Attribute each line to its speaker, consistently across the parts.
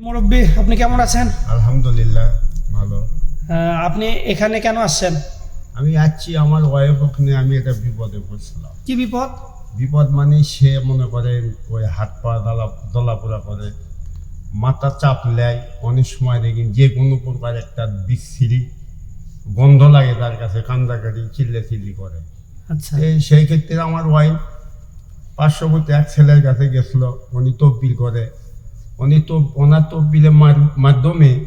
Speaker 1: মুরব্বী আপনি কেমন আছেন?
Speaker 2: আলহামদুলিল্লাহ ভালো।
Speaker 1: আপনি এখানে কেন আসছেন?
Speaker 2: আমি যাচ্ছি আমার ওয়াইফ ওখানে আমি একটা বিপদে পড়ছিলাম।
Speaker 1: কি বিপদ?
Speaker 2: বিপদ মানে সে মনে করে ওই হাত পা দলা দলাপোড়া করে মাথা চাপ নেয় অনেক সময় দেখি যে কোনো প্রকার একটা বিচ্ছিরি গন্ধ লাগে তার কাছে কান্দাকাটি চিল্লে চিল্লি করে।
Speaker 1: আচ্ছা।
Speaker 2: সেই ক্ষেত্রে আমার ওয়াইফ পার্শ্ববর্তী এক ছেলের কাছে গেছিল উনি তব্বিল করে। উনি তো ওনার মার- মাধ্যমে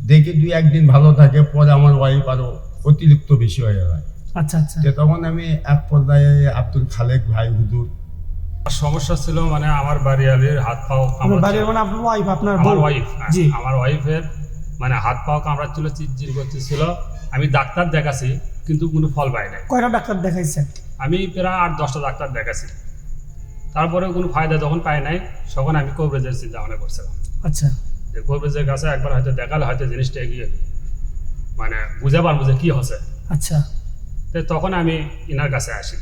Speaker 2: দেখি দুই একদিন ভালো থাকে পরে আমার ওয়াইফ আরও অতিরিক্ত বেশি হয়ে যায়।
Speaker 1: আচ্ছা আচ্ছা।
Speaker 2: তখন আমি এক পর্যায়ে আব্দুল খালেক ভাই হুজুর।
Speaker 3: সমস্যা ছিল মানে আমার বাড়ি আলির হাত পাও
Speaker 1: আপনার বাড়ির মানে আপনার ওয়াইফ আপনার
Speaker 3: আমার ওয়াইফ
Speaker 1: জি।
Speaker 3: আমার ওয়াইফের মানে হাত পাও কামড়াচ্ছিল চিরচির করতেছিল। আমি ডাক্তার দেখাছি কিন্তু কোনো ফল পাই নাই।
Speaker 1: কয়টা ডাক্তার দেখাইছেন?
Speaker 3: আমি প্রায় আট দশটা ডাক্তার দেখাছি। তারপরে কোনো ফায়দা যখন পাই নাই তখন আমি কবরেজের চিন্তা ভাবনা করছিলাম।
Speaker 1: আচ্ছা।
Speaker 3: যে কবরেজের কাছে একবার হয়তো দেখালে হয়তো জিনিসটা এগিয়ে মানে বুঝে পারব যে কী হচ্ছে।
Speaker 1: আচ্ছা।
Speaker 3: তো তখন আমি ইনার কাছে আসি।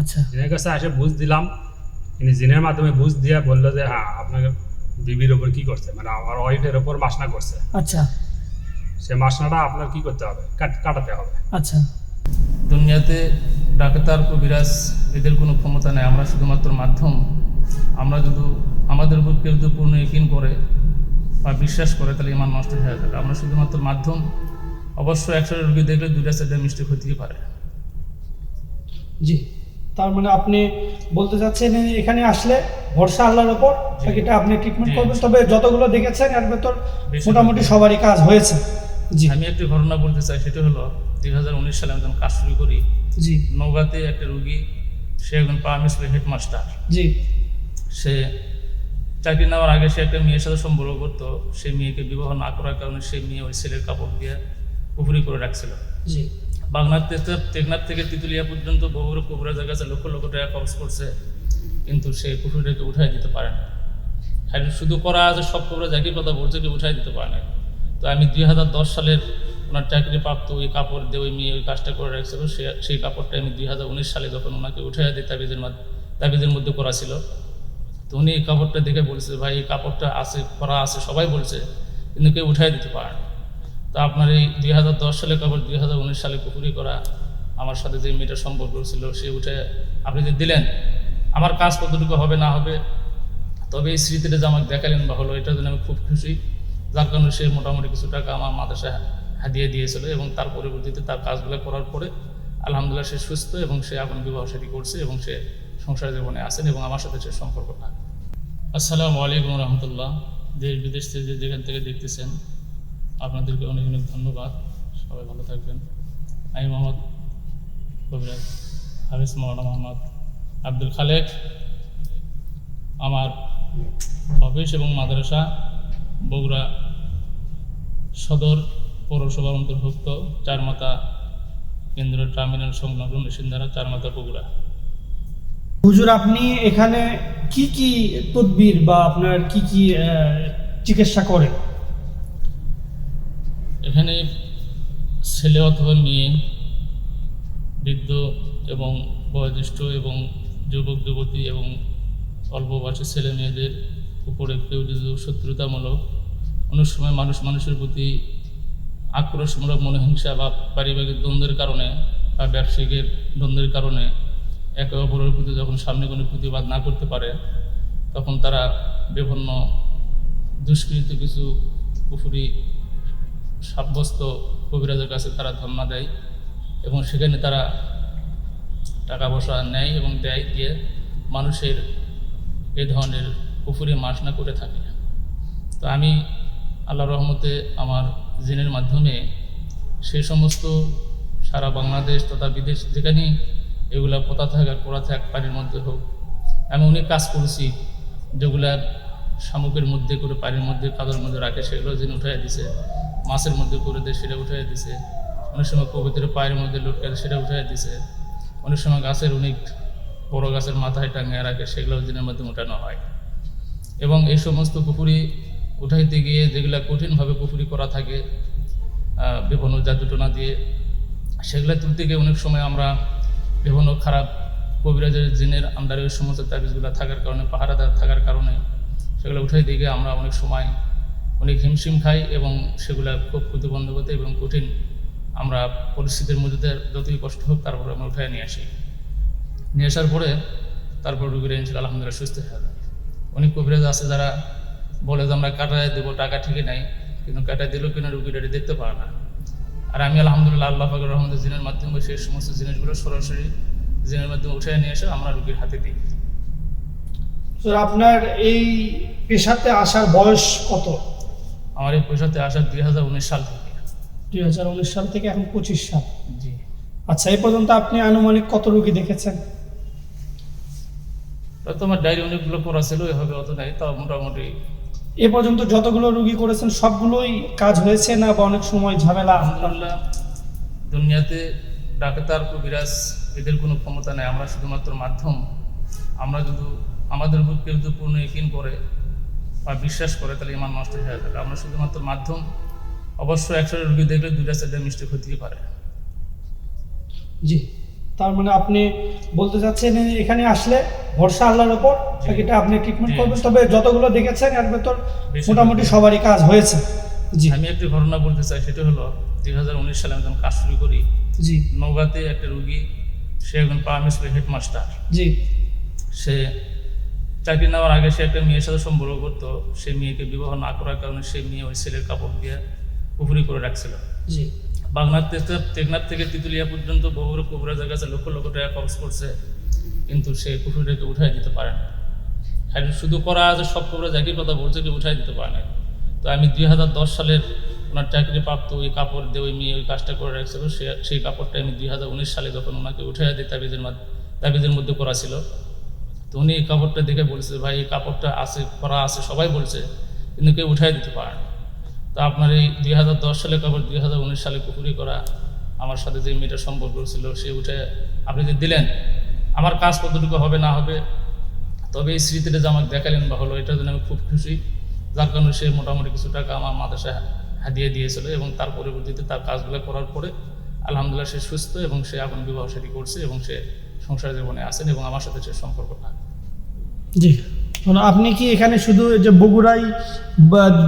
Speaker 1: আচ্ছা।
Speaker 3: জিনের কাছে এসে বুঝ দিলাম। ইনি জিনের মাধ্যমে বুঝ দিয়ে বলল যে হ্যাঁ আপনাকে বিবির ওপর কি করছে? মানে আমার ওয়াইফের ওপর মাসনা করছে।
Speaker 1: আচ্ছা।
Speaker 3: সে মাসনাটা আপনার কি করতে হবে? কাটাতে হবে।
Speaker 1: আচ্ছা।
Speaker 4: দুনিয়াতে ডাক্তার কবিরাজ এদের কোনো ক্ষমতা নেই। আমরা শুধুমাত্র মাধ্যম। আমরা যদি আমাদের উপর কেউ যদি পূর্ণ ইকিন করে বা বিশ্বাস করে তাহলে ইমান নষ্ট হয়ে যাবে। আমরা শুধুমাত্র মাধ্যম। অবশ্য একশো রুগী দেখলে দুইটা সাইডে মিস্টেক হতেই পারে।
Speaker 1: জি। তার মানে আপনি বলতে চাচ্ছেন এখানে আসলে ভরসা আল্লাহর ওপর বাকিটা আপনি ট্রিটমেন্ট করবেন। তবে যতগুলো দেখেছেন এর ভেতর মোটামুটি সবারই কাজ হয়েছে। জি।
Speaker 4: আমি একটি ঘটনা বলতে চাই সেটা হলো দুই হাজার উনিশ সালে আমি যখন কাজ শুরু করি
Speaker 1: জি।
Speaker 4: নৌগাতে একটা রুগী সে একজন প্রাইমারি হেডমাস্টার।
Speaker 1: জি।
Speaker 4: সে চাকরি নেওয়ার আগে সে একটা মেয়ের সাথে সম্পর্ক করতো সেই মেয়েকে বিবাহ না করার কারণে সেই মেয়ে ওই ছেলের কাপড় দিয়ে পুকুরি করে রাখছিল।
Speaker 1: জি।
Speaker 4: বাগনাথ থেকে টেকনাথ থেকে তিতুলিয়া পর্যন্ত বহু কবরাজের কাছে লক্ষ লক্ষ টাকা খরচ করছে কিন্তু সে পুকুরিটাকে উঠাই দিতে পারে না। শুধু করা আছে সব কবরাজ একই কথা বলছে কি উঠাই দিতে পারে না। তো আমি দুই হাজার দশ সালের ওনার চাকরি প্রাপ্ত ওই কাপড় দিয়ে ওই মেয়ে ওই কাজটা করে রাখছিল। সে সেই কাপড়টা আমি দুই হাজার উনিশ সালে যখন ওনাকে উঠাই দিই তাবিজের তাবিজের মধ্যে করা ছিল, তো উনি এই কাপড়টা দেখে বলছে, ভাই, এই কাপড়টা আছে, করা আছে, সবাই বলছে, কিন্তু কেউ উঠাই দিতে পারে না। তো আপনার এই দুই হাজার দশ সালে কাপড় দুই হাজার উনিশ সালে পুকুরি করা আমার সাথে যে মেয়েটার সম্পর্ক ছিল, সে উঠে আপনি যে দিলেন, আমার কাজ কতটুকু হবে না হবে, তবে এই স্মৃতিটা যে আমাকে দেখালেন বা হলো, এটার জন্য আমি খুব খুশি। যার কারণে সে মোটামুটি কিছু টাকা আমার মাদ্রাসায় হাদিয়ে দিয়েছিল এবং তার পরবর্তীতে তার কাজগুলো করার পরে আলহামদুলিল্লাহ সে সুস্থ এবং সে এখন বিবাহ সাথী করছে এবং সে সংসার জীবনে আছেন এবং আমার সাথে সে সম্পর্কটা। আসসালামু আলাইকুম রহমতুল্লাহ। দেশ বিদেশ থেকে যেখান থেকে দেখতেছেন, আপনাদেরকে অনেক অনেক ধন্যবাদ। সবাই ভালো থাকবেন। আমি মোহাম্মদ কবিরাজ হাফিজ মৌলানা মোহাম্মদ আব্দুল খালেক। আমার অফিস এবং মাদ্রাসা বগুড়া সদর পৌরসভার অন্তর্ভুক্ত চারমাতা কেন্দ্র টার্মিনাল সংলগ্ন নিশিন্দারা চারমাতা বগুড়া।
Speaker 1: হুজুর আপনি এখানে কি কি তদবির বা আপনার কি কি চিকিৎসা করেন?
Speaker 4: এখানে ছেলে অথবা মেয়ে বৃদ্ধ এবং বয়োজ্যেষ্ঠ এবং যুবক যুবতী এবং অল্প বয়সী ছেলে মেয়েদের উপরে কেউ যদি শত্রুতামূলক অনেক সময় মানুষ মানুষের প্রতি আক্রোশমূলক মনোহিংসা বা পারিবারিক দ্বন্দ্বের কারণে বা ব্যবসায়িকের দ্বন্দ্বের কারণে একে অপরের প্রতি যখন সামনে কোনো প্রতিবাদ না করতে পারে, তখন তারা বিভিন্ন দুষ্কৃত কিছু পুকুরি সাব্যস্ত কবিরাজের কাছে তারা ধর্ণা দেয় এবং সেখানে তারা টাকা পয়সা নেয় এবং দেয় দিয়ে মানুষের এ ধরনের পুকুরে মাসনা করে থাকে তো আমি আল্লাহ রহমতে আমার জিনের মাধ্যমে সেই সমস্ত সারা বাংলাদেশ তথা বিদেশ যেখানেই এগুলা পোতা থাক আর পোড়া থাক পানির মধ্যে হোক, আমি অনেক কাজ করেছি যেগুলার শামুকের মধ্যে করে পানির মধ্যে, কাদর মধ্যে রাখে, সেগুলো জিন উঠাই দিছে, মাছের মধ্যে করে দেয়, সেটা উঠাই দিছে। অনেক সময় কবিতার পায়ের মধ্যে লুটকায় সেটা উঠাই দিছে। অনেক সময় গাছের অনেক বড় গাছের মাথায় টাঙিয়ে রাখে, সেগুলো জিনের মাধ্যমে উঠানো হয়। এবং এই সমস্ত পুকুরি উঠাইতে গিয়ে যেগুলো কঠিনভাবে পুকুরি করা থাকে বিভিন্ন জাদুটনা দিয়ে, সেগুলো তুলতে গিয়ে অনেক সময় আমরা বিভিন্ন খারাপ কবিরাজের জিনের আন্ডারে ওই সমস্ত তাবিজগুলো থাকার কারণে, পাহারাদার থাকার কারণে সেগুলো উঠাই দিয়ে আমরা অনেক সময় অনেক হিমশিম খাই এবং সেগুলা খুব প্রতিবন্ধ করতে এবং কঠিন আমরা পরিস্থিতির মধ্যে যতই কষ্ট হোক তারপরে আমরা উঠায় নিয়ে আসি। নিয়ে আসার পরে তারপর রুগীরা ইনশাল্লাহ আলহামদুলিল্লাহ সুস্থ হয়ে অনেক কবিরাজ আছে যারা বলে যে আমরা কাটায় দেবো টাকা ঠিকই নাই কিন্তু কাটায় দিলেও কিনা রুগীরা এটা দেখতে পারে না? আর আমি আলহামদুলিল্লাহ আল্লাহ পাকের রহমদের জিনের মাধ্যমে সেই সমস্ত জিনিসগুলো সরাসরি জিনের মাধ্যমে উঠে নিয়ে এসে আমরা রুগীর হাতে দিই।
Speaker 1: আপনার এই পেশাতে আসার বয়স কত?
Speaker 4: আমার এই পেশাতে আসা দুই হাজার উনিশ সাল থেকে।
Speaker 1: দুই হাজার উনিশ সাল থেকে এখন পঁচিশ সাল।
Speaker 4: জি।
Speaker 1: আচ্ছা এই পর্যন্ত আপনি আনুমানিক কত রুগী দেখেছেন?
Speaker 4: হয়তো আমার ডায়েরি অনেকগুলো করা ছিল এভাবে অত নাই তাও মোটামুটি।
Speaker 1: এ পর্যন্ত যতগুলো রুগী করেছেন সবগুলোই কাজ হয়েছে না বা অনেক সময় ঝামেলা?
Speaker 4: আলহামদুলিল্লাহ দুনিয়াতে ডাক্তার কবিরাজ এদের কোনো ক্ষমতা নেই। আমরা শুধুমাত্র মাধ্যম। আমরা যদি আমাদের উপর কেউ যদি পূর্ণ ইকিন করে বা বিশ্বাস করে তাহলে ইমান নষ্ট হয়ে যাবে। আমরা শুধুমাত্র মাধ্যম। অবশ্য একশো রুগী দেখলে দুইটা সাইডে মিস্টেক হতেই পারে।
Speaker 1: জি। তার মানে আপনি বলতে চাচ্ছেন এখানে আসলে ভরসা আল্লাহর ওপর। বাকিটা আপনি ট্রিটমেন্ট করবেন। তবে যতগুলো দেখেছেন এর ভেতর মোটামুটি সবারই কাজ হয়েছে। জি।
Speaker 4: আমি একটি ঘটনা বলতে চাই সেটা হলো দুই হাজার উনিশ সালে আমি যখন কাজ শুরু করি
Speaker 1: জি।
Speaker 4: নৌকাতে একটা রুগী সে একজন প্রাইমারি হেডমাস্টার।
Speaker 1: জি।
Speaker 4: সে চাকরি নেওয়ার আগে সে একটা মেয়ের সাথে সম্পর্ক করতো। সে মেয়েকে বিবাহ না করার কারণে সে মেয়ে ওই ছেলের কাপড় দিয়ে পুকুরি করে রাখছিল।
Speaker 1: জি।
Speaker 4: থেকে টেকনাথ থেকে তিতুলিয়া পর্যন্ত বহু কুবরাজের কাছে লক্ষ লক্ষ টাকা খরচ করছে। কিন্তু সে পুকুরিটাকে উঠাই দিতে পারে না। আর শুধু করা আছে, সব কুবরাজ একই কথা বলছে কি উঠাই দিতে পারে না। তো আমি দুই হাজার দশ সালের ওনার চাকরি প্রাপ্ত ওই কাপড় দিয়ে ওই মেয়ে ওই কাজটা করে রাখছিল, সে, সেই কাপড়টা আমি দুই হাজার উনিশ সালে যখন ওনাকে উঠাই দিই তাবিজের মাধ্যমে তাবিজের মধ্যে করা ছিল, তো উনি এই কাপড়টা দেখে বলছে, ভাই, এই কাপড়টা আছে, করা আছে, সবাই বলছে, কিন্তু কেউ উঠাই দিতে পারে না। তো আপনার এই দুই হাজার দশ সালে কাপড়, দুই হাজার উনিশ সালে পুকুরি করা আমার সাথে যে মেয়েটার সম্পর্ক ছিল, সে উঠে আপনি যে দিলেন আমার কাজ কতটুকু হবে না হবে তবে এই স্মৃতিটা যে আমাকে দেখালেন বা হলো এটার জন্য আমি খুব খুশি। যার কারণে সে মোটামুটি কিছু টাকা আমার মাদ্রাসায় হাদিয়ে দিয়েছিল এবং তার পরবর্তীতে তার কাজগুলো করার পরে আলহামদুলিল্লাহ সে সুস্থ এবং সে এখন বিবাহ সাথী করছে এবং সে সংসার জীবনে আছেন এবং আমার সাথে সে সম্পর্কটা।
Speaker 1: জি। মানে আপনি কি এখানে শুধু যে বগুড়াই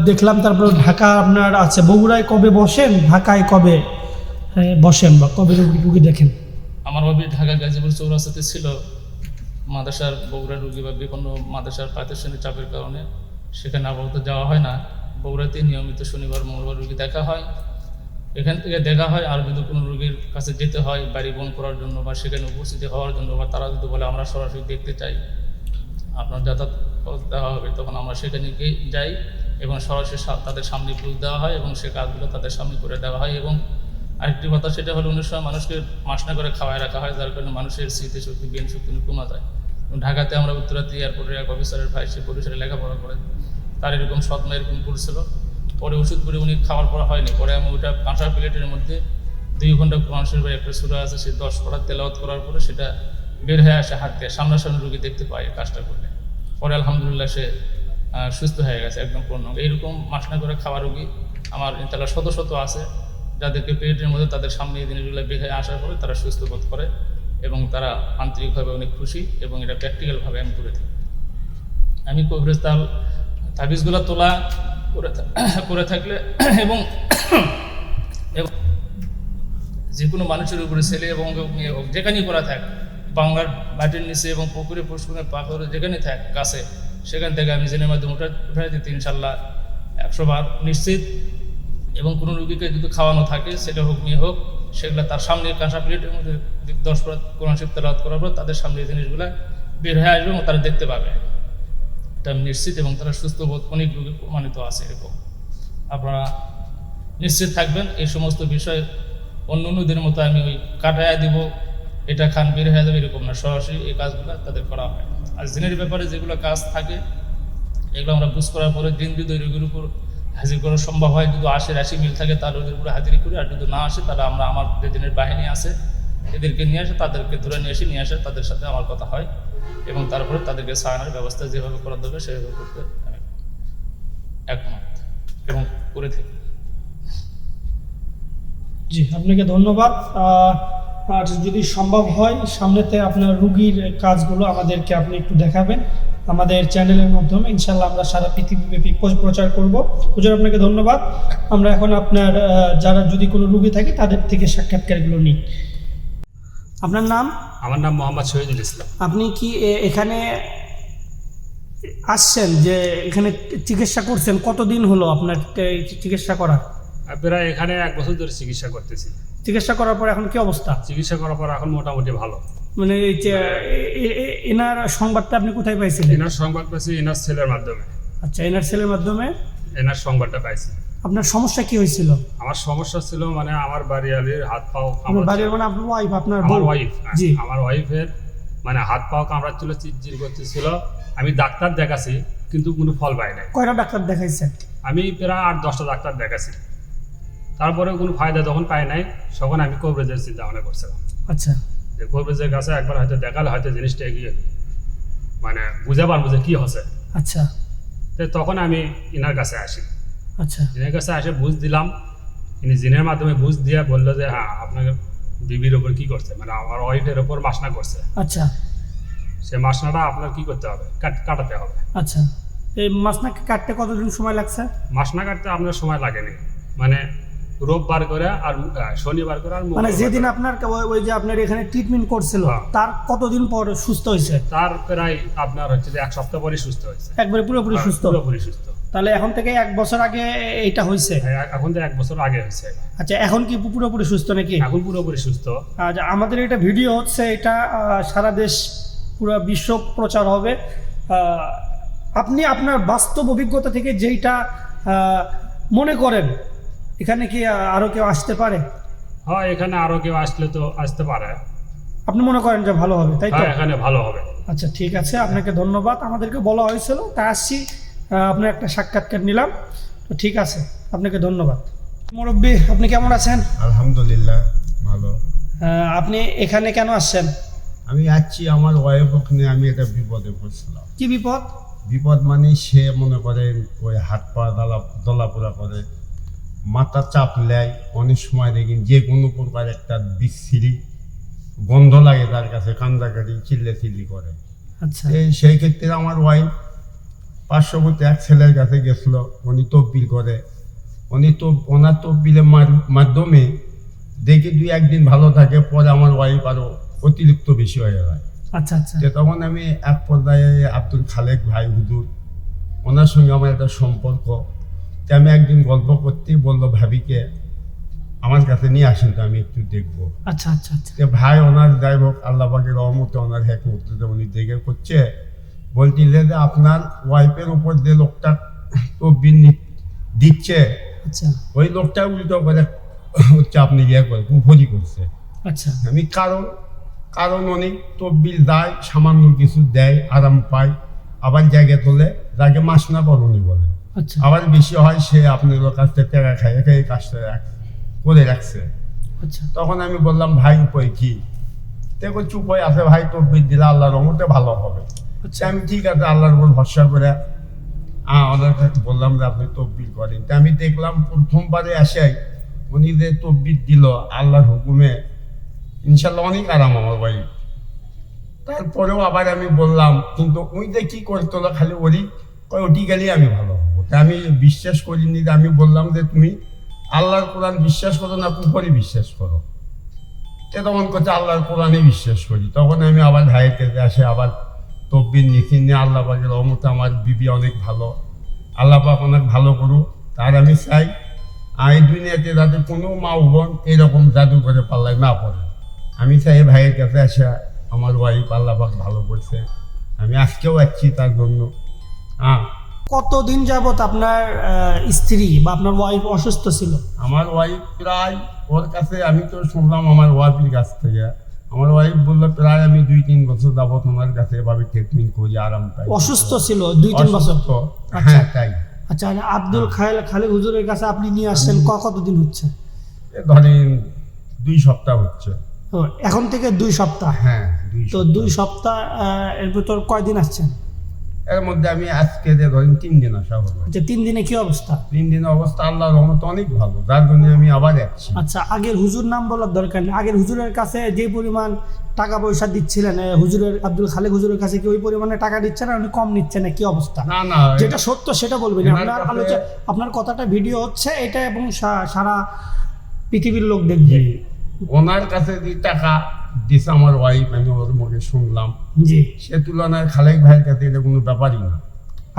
Speaker 1: দেখলাম তারপর ঢাকা আপনার আছে। বগুড়ায় কবে বসেন? ঢাকায় কবে এ, বসেন বা কবে রুগী দেখেন?
Speaker 4: আমার ভাবি ঢাকা গাজীপুর চৌরাস্তাতে ছিল। মাদ্রাসার বগুড়া রুগী বা বিভিন্ন মাদ্রাসার প্রাতিষ্ঠানিক চাপের কারণে সেখানে আপাতত যাওয়া হয় না। বগুড়াতে নিয়মিত শনিবার, মঙ্গলবার রুগী দেখা হয়। এখান থেকে দেখা হয়, আর যদি কোনো রুগীর কাছে যেতে হয় বাড়ি বন করার জন্য বা সেখানে উপস্থিতি হওয়ার জন্য বা তারা যদি বলে আমরা সরাসরি দেখতে চাই, আপনার যাতায়াত দেওয়া হবে, তখন আমরা সেখানে গিয়ে যাই এবং সরাসরি তাদের সামনে বুঝ দেওয়া হয় এবং সে কাজগুলো তাদের সামনে করে দেওয়া হয় এবং আরেকটি কথা সেটা হলো অনেক সময় মানুষকে মাসনা করে খাওয়ায় রাখা হয়, যার কারণে মানুষের স্মৃতিশক্তি জ্ঞান শক্তি কমা যায় ঢাকাতে আমরা উত্তরাতে এয়ারপোর্টের এক অফিসারের ভাই, সে পরিসরে লেখাপড়া করে। তার এরকম স্বপ্ন এরকম করছিল পরে ওষুধ করে উনি খাওয়ার পর হয়নি। পরে আমি ওটা কাঁচা প্লেটের মধ্যে দুই ঘণ্টা কোরআন শরীফের একটা সুরা আছে, সে দশ পড়া তেলাওয়াত করার পরে সেটা বের হয়ে আসে হাত দিয়ে। সামনাসামনি রুগী দেখতে পায় কাজটা করলে। পরে আলহামদুলিল্লাহ সে সুস্থ হয়ে গেছে, একদম পূর্ণ। এইরকম মাসনা করে খাওয়া রুগী আমার তারা শত শত আছে। যাদেরকে পেটের মধ্যে তাদের সামনে এই জিনিসগুলো হয়ে আসার পরে তারা সুস্থ বোধ করে এবং তারা আন্তরিকভাবে অনেক খুশি এবং এটা প্র্যাকটিক্যালভাবে আমি করে থাকি। আমি কবিরাজ তাল তাবিজগুলো তোলা করে করে থাকলে এবং যে কোনো মানুষের উপরে ছেলে এবং যেখানেই করা থাক, বাংলার মাটির নিচে এবং পুকুরে, পুষ্কুরে, পাথরে, যেখানে থাক, গাছে, সেখান থেকে আমি জেনের মাধ্যমে উঠে উঠে দিতে ইনশাল্লাহ একশো বার নিশ্চিত এবং কোনো রুগীকে যদি খাওয়ানো থাকে, সেটা হোক মেয়ে হোক, সেগুলো তার সামনে কাঁসা প্লেটের মধ্যে দশ পর কোরআন শিব তেলাওয়াত করার পর তাদের সামনে এই জিনিসগুলো বের হয়ে আসবে এবং তারা দেখতে পাবে। এটা নিশ্চিত এবং তারা সুস্থ বোধ, অনেক রোগী প্রমাণিত আছে এরকম। আপনারা নিশ্চিত থাকবেন, এই সমস্ত বিষয় অন্য অন্যদের মতো আমি ওই কাটায় দিব, এটা খান বের হয়ে যাবে এরকম না, সরাসরি এই কাজগুলো তাদের করা হয়। আর জিনের ব্যাপারে যেগুলো কাজ থাকে, এগুলো আমরা বুঝ করার পরে দিন ওই রোগীর উপর হাজির করা সম্ভব হয় যদি আসে, রাশি মিল থাকে তার রোগীর উপরে হাজির করি। আর যদি না আসে, তাহলে আমরা আমার যে বাহিনী আছে, এদেরকে নিয়ে আসে, তাদেরকে ধরে নিয়ে এসে নিয়ে আসে, তাদের সাথে আমার কথা হয়। এবং তারপরে তাদেরকে সাহানোর ব্যবস্থা যেভাবে করা দরকার, সেভাবে করতে আমি একমত এবং করে থাকি।
Speaker 1: জি, আপনাকে ধন্যবাদ। আর যদি সম্ভব হয়, সামনেতে আপনার রুগীর কাজগুলো আমাদেরকে আপনি একটু দেখাবেন। আমাদের চ্যানেলের মাধ্যমে ইনশাল্লাহ আমরা সারা পৃথিবীব্যাপী প্রচার করব। হুজুর আপনাকে ধন্যবাদ। আমরা এখন আপনার যারা যদি কোনো রুগী থাকে তাদের থেকে সাক্ষাৎকারগুলো নিই। আপনার নাম?
Speaker 3: আমার নাম মোহাম্মদ শহীদুল ইসলাম।
Speaker 1: আপনি কি এখানে আসছেন যে এখানে চিকিৎসা করছেন? কতদিন হলো আপনার চিকিৎসা করা
Speaker 3: প্রায় এখানে এক বছর ধরে চিকিৎসা করতেছি।
Speaker 1: চিকিৎসা করার পর এখন কি অবস্থা?
Speaker 3: চিকিৎসা করার পর এখন মোটামুটি ভালো।
Speaker 1: মানে এই যে এনার সংবাদটা আপনি কোথায় পাইছিলেন?
Speaker 3: এনার সংবাদ পাইছি এনার ছেলের মাধ্যমে।
Speaker 1: আচ্ছা এনার সেলের মাধ্যমে?
Speaker 3: এনার সংবাদটা পাইছি।
Speaker 1: আপনার সমস্যা কি হয়েছিল?
Speaker 3: আমার সমস্যা ছিল মানে আমার বাড়িয়ালির হাত পাও কামড়াচ্ছিল।
Speaker 1: বাড়ির মানে আপনার ওয়াইফ আপনার
Speaker 3: আমার ওয়াইফ
Speaker 1: জি।
Speaker 3: আমার ওয়াইফের মানে হাত পাও কামড়াচ্ছিল চিরচির করতেছিল। আমি ডাক্তার দেখাছি কিন্তু কোনো ফল পাই নাই।
Speaker 1: কয়টা ডাক্তার দেখাইছেন?
Speaker 3: আমি প্রায় আট দশটা ডাক্তার দেখাছি। তারপরে কোনো ফায়দা যখন পাই নাই তখন আমি কবরেজের চিন্তা ভাবনা করছিলাম।
Speaker 1: আচ্ছা।
Speaker 3: যে কবরেজের কাছে একবার হয়তো দেখালে হয়তো জিনিসটা এগিয়ে। মানে বুঝে পারব যে কি হচ্ছে
Speaker 1: আচ্ছা।
Speaker 3: তো তখন আমি ইনার কাছে আসি
Speaker 1: আচ্ছা।
Speaker 3: ইনার কাছে এসে বুঝ দিলাম। ইনি জিনের মাধ্যমে বুঝ দিয়ে বলল যে হ্যাঁ আপনাকে বিবির ওপর কি করছে মানে আমার ওয়াইফের ওপর মাসনা করছে
Speaker 1: আচ্ছা।
Speaker 3: সে মাসনাটা আপনার কি করতে হবে? কাট- কাটাতে হবে।
Speaker 1: আচ্ছা। এই মাছনাকে কাটতে কতদিন সময় লাগছে?
Speaker 3: মাসনা কাটতে আপনার সময় লাগেনি। মানে রোববার করে আর শনিবার করে আর
Speaker 1: মানে যেদিন আপনার ওই- যে আপনার এখানে ট্রিটমেন্ট করছিল
Speaker 3: হ্যাঁ।
Speaker 1: তার কতদিন পর সুস্থ হয়েছে?
Speaker 3: তার প্রায় আপনার হচ্ছে যে এক সপ্তাহ পরে সুস্থ হয়েছে।
Speaker 1: একবারে পুরোপুরি সুস্থ?
Speaker 3: পুরোপুরি সুস্থ।
Speaker 1: তাহলে এখন থেকে এক বছর আগে এইটা হয়েছে?
Speaker 3: হ্যাঁ, এখন তো এক বছর আগে হয়েছে।
Speaker 1: আচ্ছা এখন কি পুরোপুরি সুস্থ নাকি?
Speaker 3: এখন পুরোপুরি সুস্থ।
Speaker 1: আজ আমাদের এটা ভিডিও হচ্ছে এটা সারা দেশ পুরো বিশ্ব প্রচার হবে। আপনি আপনার বাস্তব অভিজ্ঞতা থেকে যেইটা মনে করেন এখানে কি আহ, আরও কেউ আসতে পারে?
Speaker 3: হ্যাঁ এখানে আরও কেউ আসলে তো আসতে পারে।
Speaker 1: আপনি মনে করেন যে ভালো হবে তাই তো?
Speaker 3: হ্যাঁ এখানে ভালো হবে।
Speaker 1: আচ্ছা ঠিক আছে আপনাকে ধন্যবাদ। আমাদেরকে বলা হয়েছিল তা আসছি আপনার একটা সাক্ষাৎকার নিলাম। তো ঠিক আছে আপনাকে ধন্যবাদ। মুরব্বী আপনি কেমন আছেন?
Speaker 2: আলহামদুলিল্লাহ ভালো।
Speaker 1: আপনি এখানে কেন আসছেন?
Speaker 2: আমি যাচ্ছি আমার ওয়াইফ ওখানে আমি একটা বিপদে পড়ছিলাম।
Speaker 1: কি বিপদ?
Speaker 2: বিপদ মানে সে মনে করেন ওই হাত পা দলা দলাপোড়া করে। মাথা চাপ নেয় অনেক সময় দেখি যে কোনো প্রকার একটা বিচ্ছিরি গন্ধ লাগে তার কাছে কান্দাকাটি চিল্লে চিল্লি করে।
Speaker 1: আচ্ছা।
Speaker 2: সেই ক্ষেত্রে আমার ওয়াইফ পার্শ্ববর্তী এক ছেলের কাছে গেছিল উনি তব্বিল করে। উনি তো ওনার তব্বিলের মাধ্যমে দেখি দুই একদিন ভালো থাকে পরে আমার ওয়াইফ আরও অতিরিক্ত বেশি হয়ে যায়।
Speaker 1: আচ্ছা আচ্ছা।
Speaker 2: তখন আমি এক পর্যায়ে আব্দুল খালেক ভাই হুদুর ওনার সঙ্গে আমার একটা সম্পর্ক। তে আমি একদিন গল্প করতেই বলল ভাবিকে আমার কাছে নিয়ে আসেন তো আমি একটু দেখব।
Speaker 1: আচ্ছা আচ্ছা আচ্ছা।
Speaker 2: ভাই ওনার যাই হোক আল্লাহ পাকের রহমতে ওনার হেকমতে উনি দেখে করছে। বলছিল যে আপনার ওয়াইফের উপর যে লোকটা তো বিল দিচ্ছে
Speaker 1: আচ্ছা।
Speaker 2: ওই লোকটা উল্টো করে হচ্ছে আপনি ইয়ে করে উপরি করছে।
Speaker 1: আচ্ছা।
Speaker 2: আমি কারণ কারণ অনেক তব্বিল দেয় সামান্য কিছু দেয় আরাম পায় আবার জায়গা তোলে যাকে মাস না করণি বলে আবার বেশি হয় সে আপনার কাছ থেকে টাকা খায় এই কাজটা রাখ- করে রাখছে।
Speaker 1: আচ্ছা।
Speaker 2: তখন আমি বললাম ভাই উপায় কি? দেখো চুপ হয়ে আছে ভাই তব্বিল দিলে আল্লাহর রহমতে ভালো হবে।
Speaker 1: আচ্ছা।
Speaker 2: আমি ঠিক আছে আল্লাহর উপর ভরসা করে হ্যাঁ ওনার বললাম যে আপনি তব্বিল করেন। তা আমি দেখলাম প্রথমবারে আসাই উনি যে তব্বিল দিল আল্লাহর হুকুমে ইনশাল্লাহ অনেক আরাম আমার ভাই। তারপরেও আবার আমি বললাম কিন্তু ওই যে কি করতো খালি ওরই কয় ওটি গেলেই আমি ভালো। তা আমি বিশ্বাস করিনি আমি বললাম যে তুমি আল্লাহর কোরআন বিশ্বাস করো না, কুফরি বিশ্বাস করো। এ তখন করছে আল্লাহর কোরআনে বিশ্বাস করি। তখন আমি আবার কাছে আসে, আবার তব্বির নিখি নিয়ে আল্লাহ পাকের রহমতে, আমার বিবি অনেক ভালো। আল্লাহ অনেক ভালো করুক। তার আমি চাই এই দুনিয়াতে যাতে কোনো মা বোন এরকম জাদু করে পাল্লায় না পড়ে। আমি চাই ভাইয়ের কাছে আসা, আমার ওয়াইফ আল্লাহ পাক ভালো করছে। আমি আজকেও আসছি তার জন্য। হ্যাঁ
Speaker 1: কতদিন যাবত আপনার স্ত্রী বা আপনার ওয়াইফ অসুস্থ ছিল?
Speaker 2: আমার ওয়াইফ প্রায় ওর কাছে আমি তো শুনলাম আমার ওয়াইফের কাছ থেকে। আমার ওয়াইফ বলল প্রায় আমি দুই তিন বছর যাবত ওনার কাছে এভাবে ট্রিটমেন্ট করি আরাম পাই।
Speaker 1: অসুস্থ ছিল দুই তিন বছর? আচ্ছা।
Speaker 2: হ্যাঁ তাই।
Speaker 1: আচ্ছা আর আব্দুল খায়েল খালেক হুজুরের কাছে আপনি নিয়ে আসছেন ক কতদিন হচ্ছে?
Speaker 2: ধরেন দুই সপ্তাহ হচ্ছে।
Speaker 1: এখন থেকে দুই সপ্তাহ?
Speaker 2: হ্যাঁ দুই
Speaker 1: তো দুই সপ্তাহ এর ভিতর কয়দিন আসছেন?
Speaker 2: এর মধ্যে আমি আজকে যে ধরেন তিন দিন আসা হলো।
Speaker 1: যে তিন দিনে কি অবস্থা?
Speaker 2: তিন দিন অবস্থা আল্লাহ রহমত অনেক ভালো যার জন্য আমি আবার যাচ্ছি।
Speaker 1: আচ্ছা আগের হুজুর নাম বলার দরকার নেই। আগের হুজুরের কাছে যে পরিমাণ টাকা পয়সা দিচ্ছিলেন হুজুরের আব্দুল খালেক হুজুরের কাছে কি ওই পরিমাণে টাকা দিচ্ছেন আর উনি কম নিচ্ছেন না? কি অবস্থা?
Speaker 2: না না
Speaker 1: যেটা সত্য সেটা বলবেন। আপনার আলোচনা আপনার কথাটা ভিডিও হচ্ছে এটা এবং সারা পৃথিবীর লোক দেখবে।
Speaker 2: ওনার কাছে যে টাকা দিছে আমার ওয়াইফ আমি ওর মুখে শুনলাম।
Speaker 1: জি।
Speaker 2: সে তুলনায় খালেক ভাইয়ের কাছে এটা কোনো ব্যাপারই না।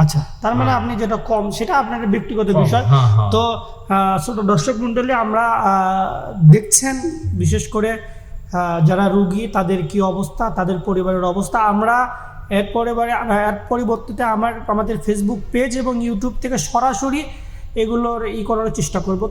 Speaker 1: আচ্ছা তার মানে আপনি যেটা কম সেটা আপনার ব্যক্তিগত বিষয়।
Speaker 2: হ্যাঁ, হ্যাঁ।
Speaker 1: তো ছোট দর্শক মণ্ডলী আমরা দেখছেন বিশেষ করে যারা রুগী তাদের কি অবস্থা তাদের পরিবারের অবস্থা। আমরা এর পরিবারে এর পরিবর্তিতে আমার আমাদের ফেসবুক পেজ এবং ইউটিউব থেকে সরাসরি এগুলোর ই করার চেষ্টা করব।